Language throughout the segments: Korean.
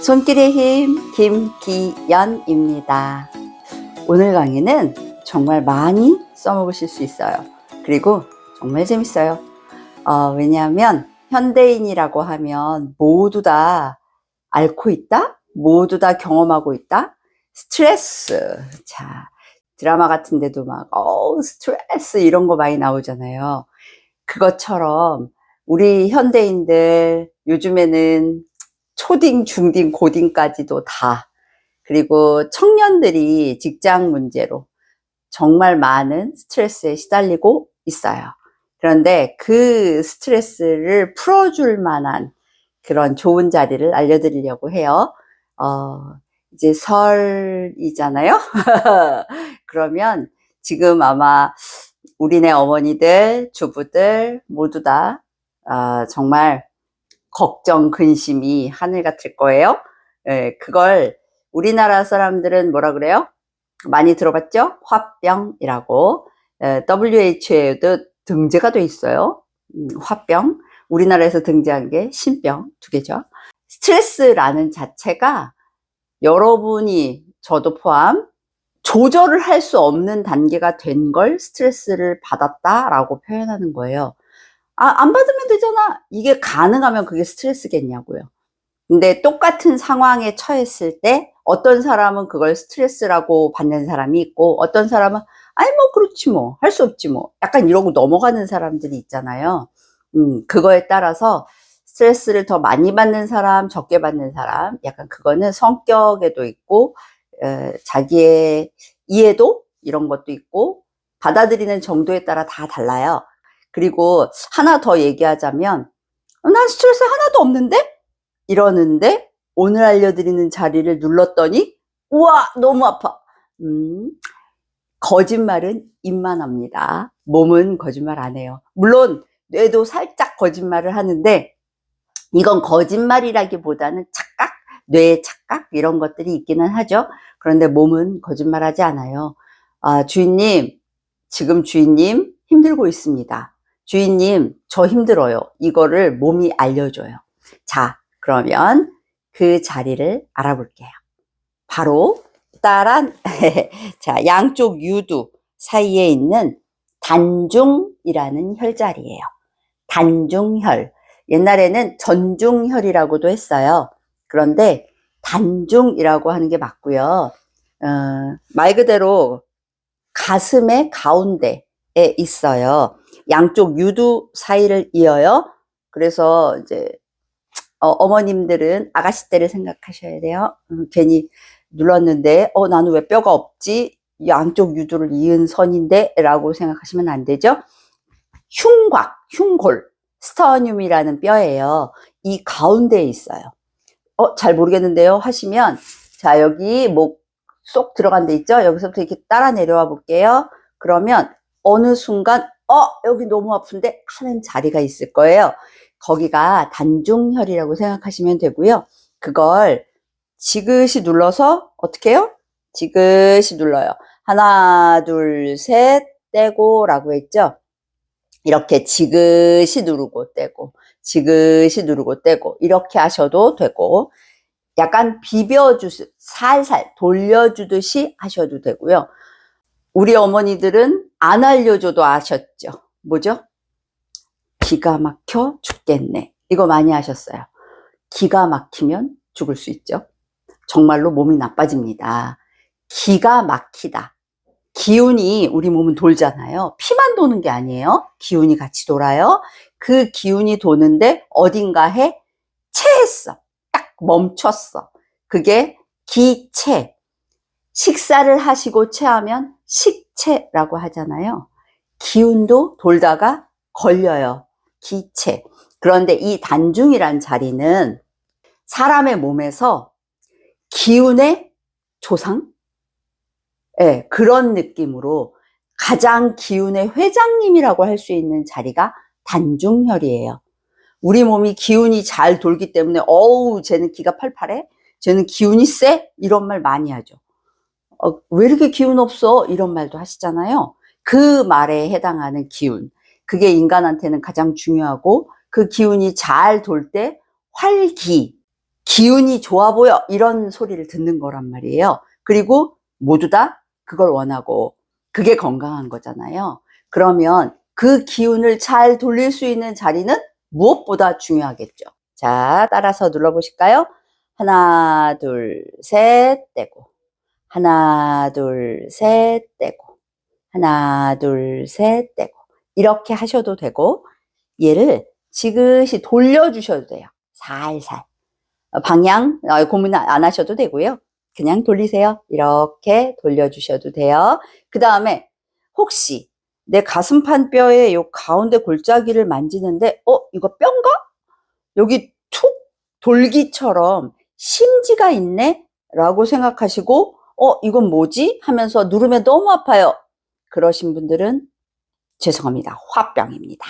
손길의 힘 김기연입니다. 오늘 강의는 정말 많이 써먹으실 수 있어요. 그리고 정말 재밌어요. 어, 왜냐하면 현대인이라고 하면 모두 다 앓고 있다? 모두 다 경험하고 있다? 스트레스. 자, 드라마 같은 데도 막, 어 스트레스 이런 거 많이 나오잖아요. 그것처럼 우리 현대인들 요즘에는 초딩, 중딩, 고딩까지도 다 그리고 청년들이 직장 문제로 정말 많은 스트레스에 시달리고 있어요. 그런데 그 스트레스를 풀어줄 만한 그런 좋은 자리를 알려드리려고 해요. 어, 이제 설이잖아요. 그러면 지금 아마 우리네 어머니들, 주부들 모두 다 아, 정말 걱정, 근심이 하늘 같을 거예요. 예, 그걸 우리나라 사람들은 뭐라 그래요? 많이 들어봤죠? 화병이라고. 예, WHO에도 등재가 돼 있어요. 음, 화병. 우리나라에서 등재한 게 신병 두 개죠. 스트레스라는 자체가 여러분이 저도 포함 조절을 할 수 없는 단계가 된 걸 스트레스를 받았다라고 표현하는 거예요. 아, 안 받으면 되잖아. 이게 가능하면 그게 스트레스겠냐고요. 근데 똑같은 상황에 처했을 때 어떤 사람은 그걸 스트레스라고 받는 사람이 있고 어떤 사람은 아니 뭐 그렇지 뭐 할 수 없지 뭐 약간 이러고 넘어가는 사람들이 있잖아요. 음, 그거에 따라서 스트레스를 더 많이 받는 사람, 적게 받는 사람, 약간 그거는 성격에도 있고, 에, 자기의 이해도 이런 것도 있고, 받아들이는 정도에 따라 다 달라요. 그리고 하나 더 얘기하자면, 어, 난 스트레스 하나도 없는데? 이러는데, 오늘 알려드리는 자리를 눌렀더니, 우와, 너무 아파. 음, 거짓말은 입만 합니다. 몸은 거짓말 안 해요. 물론, 뇌도 살짝 거짓말을 하는데, 이건 거짓말이라기보다는 착각, 뇌의 착각 이런 것들이 있기는 하죠. 그런데 몸은 거짓말하지 않아요. 아, 주인님, 지금 주인님 힘들고 있습니다. 주인님, 저 힘들어요. 이거를 몸이 알려줘요. 자, 그러면 그 자리를 알아볼게요. 바로 따란 자 양쪽 유두 사이에 있는 단중이라는 혈자리예요. 단중혈. 옛날에는 전중혈이라고도 했어요. 그런데 단중이라고 하는 게 맞고요. 어, 말 그대로 가슴의 가운데에 있어요. 양쪽 유두 사이를 이어요. 그래서 이제 어, 머님들은 아가씨 때를 생각하셔야 돼요. 음, 괜히 눌렀는데 어 나는 왜 뼈가 없지? 양쪽 유두를 이은 선인데 라고 생각하시면 안 되죠. 흉곽, 흉골 스터늄이라는 뼈예요. 이 가운데에 있어요. 어, 잘 모르겠는데요. 하시면, 자, 여기 목 쏙 들어간 데 있죠? 여기서부터 이렇게 따라 내려와 볼게요. 그러면 어느 순간, 어, 여기 너무 아픈데 하는 자리가 있을 거예요. 거기가 단중혈이라고 생각하시면 되고요. 그걸 지그시 눌러서 어떻게 해요? 지그시 눌러요. 하나, 둘, 셋, 떼고 라고 했죠? 이렇게 지그시 누르고 떼고 지그시 누르고 떼고 이렇게 하셔도 되고 약간 비벼주 살살 돌려주듯이 하셔도 되고요. 우리 어머니들은 안 알려줘도 아셨죠? 뭐죠? 기가 막혀 죽겠네. 이거 많이 하셨어요. 기가 막히면 죽을 수 있죠. 정말로 몸이 나빠집니다. 기가 막히다. 기운이 우리 몸은 돌잖아요. 피만 도는 게 아니에요. 기운이 같이 돌아요. 그 기운이 도는데 어딘가에 체했어. 딱 멈췄어. 그게 기체. 식사를 하시고 체하면 식 체라고 하잖아요. 기운도 돌다가 걸려요. 기체. 그런데 이 단중이란 자리는 사람의 몸에서 기운의 조상, 예, 그런 느낌으로 가장 기운의 회장님이라고 할 수 있는 자리가 단중혈이에요. 우리 몸이 기운이 잘 돌기 때문에 어우 쟤는 기가 팔팔해? 쟤는 기운이 세? 이런 말 많이 하죠. 어, 왜 이렇게 기운 없어? 이런 말도 하시잖아요. 그 말에 해당하는 기운. 그게 인간한테는 가장 중요하고 그 기운이 잘 돌 때 활기, 기운이 좋아 보여 이런 소리를 듣는 거란 말이에요. 그리고 모두 다 그걸 원하고 그게 건강한 거잖아요. 그러면 그 기운을 잘 돌릴 수 있는 자리는 무엇보다 중요하겠죠. 자, 따라서 눌러보실까요? 하나, 둘, 셋, 떼고. 하나, 둘, 셋, 떼고. 하나, 둘, 셋, 떼고. 이렇게 하셔도 되고, 얘를 지그시 돌려주셔도 돼요. 살살. 어, 방향 어, 고민 안 하셔도 되고요. 그냥 돌리세요. 이렇게 돌려주셔도 돼요. 그 다음에 혹시 내 가슴판 뼈의 요 가운데 골짜기를 만지는데, 어, 이거 뼈인가? 여기 툭 돌기처럼 심지가 있네? 라고 생각하시고, 어, 이건 뭐지? 하면서 누르면 너무 아파요. 그러신 분들은 죄송합니다. 화병입니다.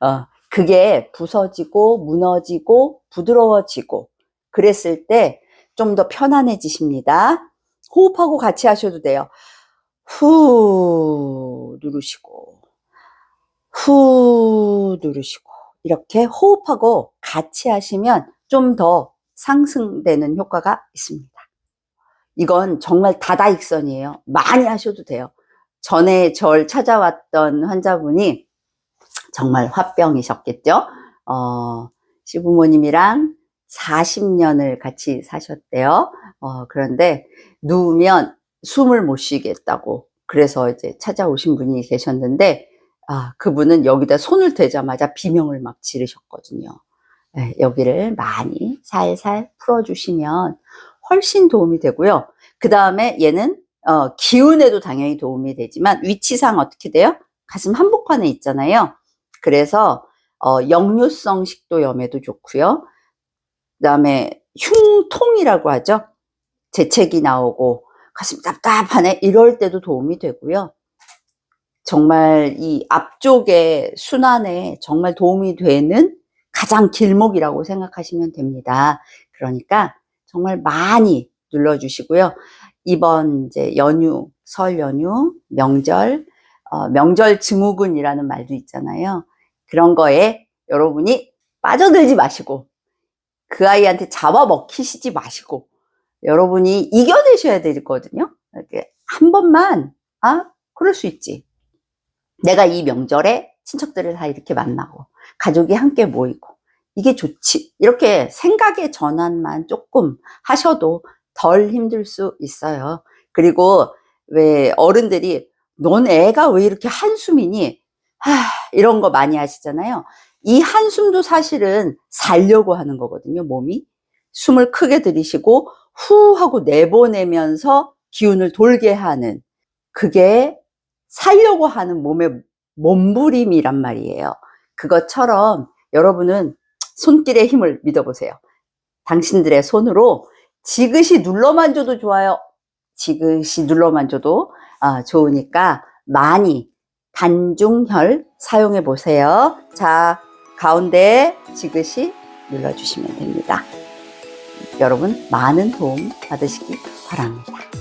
어, 그게 부서지고 무너지고 부드러워지고 그랬을 때 좀 더 편안해지십니다. 호흡하고 같이 하셔도 돼요. 후 누르시고 후 누르시고 이렇게 호흡하고 같이 하시면 좀 더 상승되는 효과가 있습니다. 이건 정말 다다익선이에요. 많이 하셔도 돼요. 전에 절 찾아왔던 환자분이 정말 화병이셨겠죠. 어, 시부모님이랑 40년을 같이 사셨대요. 어, 그런데 누우면 숨을 못 쉬겠다고. 그래서 이제 찾아오신 분이 계셨는데, 아, 그분은 여기다 손을 대자마자 비명을 막 지르셨거든요. 네, 여기를 많이 살살 풀어주시면 훨씬 도움이 되고요. 그 다음에 얘는, 어, 기운에도 당연히 도움이 되지만 위치상 어떻게 돼요? 가슴 한복판에 있잖아요. 그래서 어, 역류성 식도염에도 좋고요. 그 다음에 흉통이라고 하죠. 재채기 나오고 가슴 답답하네 이럴 때도 도움이 되고요. 정말 이 앞쪽의 순환에 정말 도움이 되는 가장 길목이라고 생각하시면 됩니다. 그러니까 정말 많이 눌러주시고요. 이번 이제 연휴, 설 연휴, 명절, 어, 명절 증후군이라는 말도 있잖아요. 그런 거에 여러분이 빠져들지 마시고 그 아이한테 잡아먹히시지 마시고 여러분이 이겨내셔야 되거든요. 이렇게 한 번만 아 그럴 수 있지. 내가 이 명절에 친척들을 다 이렇게 만나고 가족이 함께 모이고 이게 좋지. 이렇게 생각의 전환만 조금 하셔도 덜 힘들 수 있어요. 그리고 왜 어른들이 넌 애가 왜 이렇게 한숨이니? 하, 이런 거 많이 하시잖아요. 이 한숨도 사실은 살려고 하는 거거든요, 몸이. 숨을 크게 들이쉬고 후 하고 내보내면서 기운을 돌게 하는 그게 살려고 하는 몸의 몸부림이란 말이에요. 그것처럼 여러분은 손길의 힘을 믿어보세요. 당신들의 손으로 지그시 눌러만 줘도 좋아요. 지그시 눌러만 줘도 아, 좋으니까 많이 단중혈 사용해 보세요. 자, 가운데 지그시 눌러주시면 됩니다. 여러분, 많은 도움 받으시기 바랍니다.